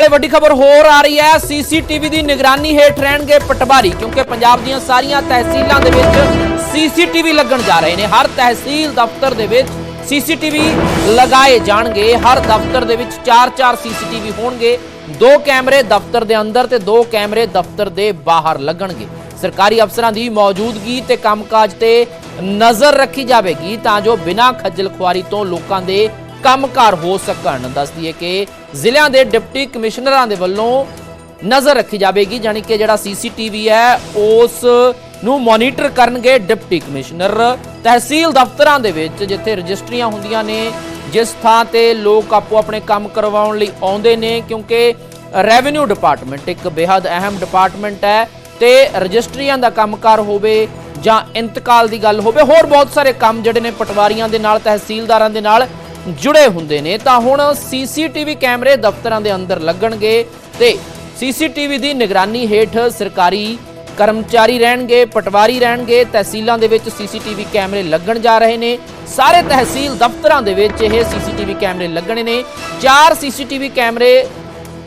ਇਹ ਵੱਡੀ ਖਬਰ ਹੋਰ ਆ ਰਹੀ ਹੈ। ਸੀਸੀਟੀਵੀ ਦੀ ਨਿਗਰਾਨੀ ਹੇਠ ਰਹਿਣਗੇ ਪਟਵਾਰੀ, ਕਿਉਂਕਿ ਪੰਜਾਬ ਦੀਆਂ ਸਾਰੀਆਂ ਤਹਿਸੀਲਾਂ ਦੇ ਵਿੱਚ ਸੀਸੀਟੀਵੀ ਲੱਗਣ ਜਾ ਰਹੇ ਨੇ। ਹਰ ਤਹਿਸੀਲ ਦਫ਼ਤਰ ਦੇ ਵਿੱਚ ਸੀਸੀਟੀਵੀ ਲਗਾਏ ਜਾਣਗੇ। ਹਰ ਦਫ਼ਤਰ ਦੇ ਵਿੱਚ 4-4 ਸੀਸੀਟੀਵੀ ਹੋਣਗੇ। ਦੋ ਕੈਮਰੇ ਦਫ਼ਤਰ ਦੇ ਅੰਦਰ ਤੇ ਦੋ ਕੈਮਰੇ ਦਫ਼ਤਰ ਦੇ ਬਾਹਰ ਲੱਗਣਗੇ। ਸਰਕਾਰੀ ਅਫਸਰਾਂ ਦੀ ਮੌਜੂਦਗੀ ਤੇ ਕੰਮਕਾਜ ਤੇ ਨਜ਼ਰ ਰੱਖੀ ਜਾਵੇਗੀ ਤਾਂ ਜੋ ਬਿਨਾਂ ਖੱਜਲ ਖੁਆਰੀ ਤੋਂ ਲੋਕਾਂ ਦੇ ਕੰਮਕਾਰ ਹੋ ਸਕਣ ਦੱਸਦੀ ਹੈ ਕਿ ਜ਼ਿਲ੍ਹਿਆਂ ਦੇ ਡਿਪਟੀ ਕਮਿਸ਼ਨਰਾਂ ਦੇ ਵੱਲੋਂ ਨਜ਼ਰ ਰੱਖੀ ਜਾਵੇਗੀ ਜਾਨੀ ਕਿ ਜਿਹੜਾ ਸੀਸੀਟੀਵੀ ਹੈ, ਉਸ ਨੂੰ ਮੋਨੀਟਰ ਕਰਨਗੇ ਡਿਪਟੀ ਕਮਿਸ਼ਨਰ। ਤਹਿਸੀਲ ਦਫ਼ਤਰਾਂ ਦੇ ਵਿੱਚ ਜਿੱਥੇ ਰਜਿਸਟਰੀਆਂ ਹੁੰਦੀਆਂ ਨੇ, ਜਿਸ ਥਾਂ ਤੇ ਲੋਕ ਆਪੋ ਆਪਣੇ ਕੰਮ ਕਰਵਾਉਣ ਲਈ ਆਉਂਦੇ ਨੇ, ਕਿਉਂਕਿ ਰੈਵਨਿਊ ਡਿਪਾਰਟਮੈਂਟ ਇੱਕ ਬੇहद ਅਹਿਮ ਡਿਪਾਰਟਮੈਂਟ ਹੈ ਤੇ ਰਜਿਸਟਰੀਆਂ ਦਾ ਕੰਮਕਾਰ ਹੋਵੇ ਜਾਂ ਇੰਤਕਾਲ ਦੀ ਗੱਲ ਹੋਵੇ, ਹੋਰ ਬਹੁਤ ਸਾਰੇ ਕੰਮ ਜਿਹੜੇ ਨੇ ਪਟਵਾਰੀਆਂ ਦੇ ਨਾਲ, ਤਹਿਸੀਲਦਾਰਾਂ ਦੇ ਨਾਲ ਜੁੜੇ ਹੁੰਦੇ ਨੇ, ਤਾਂ ਹੁਣ ਸੀਸੀਟੀਵੀ ਕੈਮਰੇ ਦਫ਼ਤਰਾਂ ਦੇ ਅੰਦਰ ਲੱਗਣਗੇ ਤੇ ਸੀਸੀਟੀਵੀ ਦੀ ਨਿਗਰਾਨੀ ਹੇਠ ਸਰਕਾਰੀ ਕਰਮਚਾਰੀ ਰਹਿਣਗੇ, ਪਟਵਾਰੀ ਰਹਿਣਗੇ, ਤਹਿਸੀਲਾਂ ਦੇ ਵਿੱਚ ਸੀਸੀਟੀਵੀ ਕੈਮਰੇ ਲੱਗਣ ਜਾ ਰਹੇ ਨੇ। ਸਾਰੇ ਤਹਿਸੀਲ ਦਫ਼ਤਰਾਂ ਦੇ ਵਿੱਚ ਇਹ ਸੀਸੀਟੀਵੀ ਕੈਮਰੇ ਲੱਗਣੇ ਨੇ। ਚਾਰ ਸੀਸੀਟੀਵੀ ਕੈਮਰੇ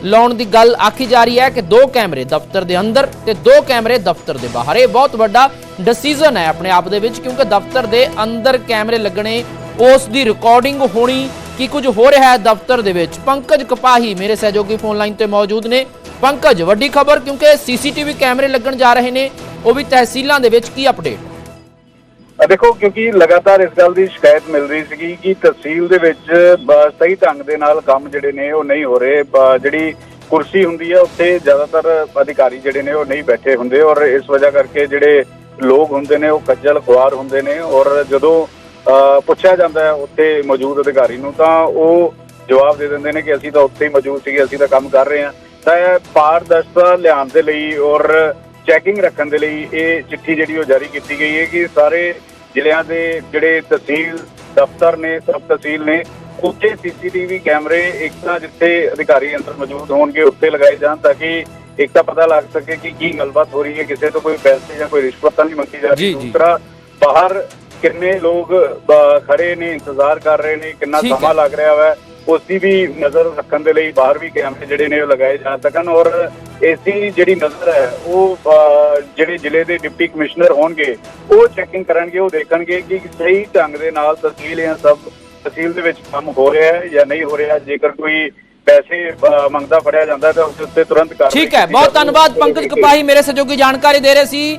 ਲਾਉਣ ਦੀ ਗੱਲ ਆਖੀ ਜਾ ਰਹੀ ਹੈ ਕਿ ਦੋ ਕੈਮਰੇ ਦਫ਼ਤਰ ਦੇ ਅੰਦਰ ਤੇ ਦੋ ਕੈਮਰੇ ਦਫ਼ਤਰ ਦੇ ਬਾਹਰ। ਇਹ ਬਹੁਤ ਵੱਡਾ ਡਿਸੀਜਨ ਹੈ ਆਪਣੇ ਆਪ ਦੇ ਵਿੱਚ, ਕਿਉਂਕਿ ਦਫ਼ਤਰ ਦੇ ਅੰਦਰ ਕੈਮਰੇ ਲੱਗਣੇ ਉਸ ਦੀ ਰਿਕਾਰਡਿੰਗ ਹੋਣੀ ਕੀ ਕੁਝ ਹੋ ਰਿਹਾ ਹੈ ਦਫ਼ਤਰ ਦੇ ਵਿੱਚ। ਪੰਕਜ ਕਪਾਹੀ ਮੇਰੇ ਸਹਿਯੋਗੀ ਫੋਨ ਲਾਈਨ ਤੇ ਮੌਜੂਦ ਨੇ। ਪੰਕਜ, ਵੱਡੀ ਖਬਰ ਕਿਉਂਕਿ ਸੀਸੀਟੀਵੀ ਕੈਮਰੇ ਲੱਗਣ ਜਾ ਰਹੇ ਨੇ, ਉਹ ਵੀ ਤਹਿਸੀਲਾਂ ਦੇ ਵਿੱਚ ਕੀ ਅਪਡੇਟ ਦੇਖੋ, ਕਿਉਂਕਿ ਲਗਾਤਾਰ ਇਸ ਗੱਲ ਦੀ ਸ਼ਿਕਾਇਤ ਮਿਲ ਰਹੀ ਸੀਗੀ ਕਿ ਤਹਿਸੀਲ ਦੇ ਵਿੱਚ ਸਹੀ ਢੰਗ ਦੇ ਨਾਲ ਕੰਮ ਜਿਹੜੇ ਨੇ, ਉਹ ਨਹੀਂ ਹੋ ਰਹੇ। ਜਿਹੜੀ ਕੁਰਸੀ ਹੁੰਦੀ ਹੈ ਉੱਥੇ ਜ਼ਿਆਦਾਤਰ ਅਧਿਕਾਰੀ ਜਿਹੜੇ ਨੇ, ਉਹ ਨਹੀਂ ਬੈਠੇ ਹੁੰਦੇ ਔਰ ਇਸ ਵਜ੍ਹਾ ਕਰਕੇ ਜਿਹੜੇ ਲੋਕ ਹੁੰਦੇ ਨੇ, ਉਹ ਖੱਜਲ ਖੁਆਰ ਹੁੰਦੇ ਨੇ ਔਰ ਜਦੋਂ ਪੁੱਛਿਆ ਜਾਂਦਾ ਹੈ ਉੱਥੇ ਮੌਜੂਦ ਅਧਿਕਾਰੀ ਨੂੰ ਤਾਂ ਉਹ ਜਵਾਬ ਦੇ ਦਿੰਦੇ ਨੇ ਕਿ ਅਸੀਂ ਤਾਂ ਉੱਥੇ ਹੀ ਮੌਜੂਦ ਸੀਗੇ ਅਸੀਂ ਤਾਂ ਕੰਮ ਕਰ ਰਹੇ ਹਾਂ ਤਾਂ ਇਹ ਪਾਰਦਰਸ਼ਤਾ ਲਿਆਉਣ ਦੇ ਲਈ ਔਰ ਚੈਕਿੰਗ ਰੱਖਣ ਦੇ ਲਈ ਇਹ ਚਿੱਠੀ ਜਿਹੜੀ ਉਹ ਜਾਰੀ ਕੀਤੀ ਗਈ ਹੈ ਕਿ ਸਾਰੇ ਜ਼ਿਲ੍ਹਿਆਂ ਦੇ ਜਿਹੜੇ ਤਹਿਸੀਲ ਦਫ਼ਤਰ ਨੇ ਸਬ ਤਹਿਸੀਲ ਨੇ ਉੱਥੇ ਸੀਸੀਟੀਵੀ ਕੈਮਰੇ ਇੱਕ ਤਾਂ ਜਿੱਥੇ ਅਧਿਕਾਰੀ ਅੰਦਰ ਮੌਜੂਦ ਹੋਣਗੇ ਉੱਥੇ ਲਗਾਏ ਜਾਣ ਤਾਂ ਕਿ ਇੱਕ ਤਾਂ ਪਤਾ ਲੱਗ ਸਕੇ ਕਿ ਕੀ ਗੱਲਬਾਤ ਹੋ ਰਹੀ ਹੈ ਕਿਸੇ ਤੋਂ ਕੋਈ ਪੈਸੇ ਜਾਂ ਕੋਈ ਰਿਸ਼ਵਤ ਤਾਂ ਨਹੀਂ ਮੰਗੀ ਜਾ ਰਹੀ। ਦੂਸਰਾ ਬਾਹਰ ਕਿੰਨੇ ਲੋਕ ਖੜੇ ਨੇ ਇੰਤਜ਼ਾਰ ਕਰ ਰਹੇ ਨੇ ਕਿੰਨਾ ਹੈ। ਸਮਾਂ ਲੱਗ ਰਿਹਾ ਵਾ ਉਸ ਦੀ ਵੀ ਨਜ਼ਰ ਰੱਖਣ ਦੇ ਲਈ ਬਾਹਰ ਵੀ ਕੈਮਰੇ ਜਿਹੜੇ ਨੇ ਉਹ ਲਗਾਏ ਜਾ ਸਕਣ ਔਰ ਇਸਦੀ ਜਿਹੜੀ ਨਜ਼ਰ ਹੈ ਉਹ ਜਿਹੜੇ ਜ਼ਿਲ੍ਹੇ ਦੇ ਡਿਪਟੀ ਕਮਿਸ਼ਨਰ ਹੋਣਗੇ ਉਹ ਚੈਕਿੰਗ ਕਰਨਗੇ ਉਹ ਦੇਖਣਗੇ ਕਿ ਸਹੀ ਢੰਗ ਦੇ ਨਾਲ ਤਹਿਸੀਲ ਜਾਂ ਸਭ ਤਹਿਸੀਲ ਦੇ ਵਿੱਚ ਕੰਮ ਹੋ ਰਿਹਾ ਹੈ ਜਾਂ ਨਹੀਂ ਹੋ ਰਿਹਾ ਜੇਕਰ ਕੋਈ ਪੈਸੇ ਮੰਗਦਾ ਫੜਿਆ ਜਾਂਦਾ ਤਾਂ ਉਸ ਉੱਤੇ ਤੁਰੰਤ ਕਾਰਵਾਈ ਠੀਕ ਹੈ ਬਹੁਤ। ਧੰਨਵਾਦ ਪੰਕਜ ਕਪਾਹੀ ਮੇਰੇ ਸਹਿਯੋਗੀ ਜਾਣਕਾਰੀ ਦੇ ਰਹੇ ਸੀ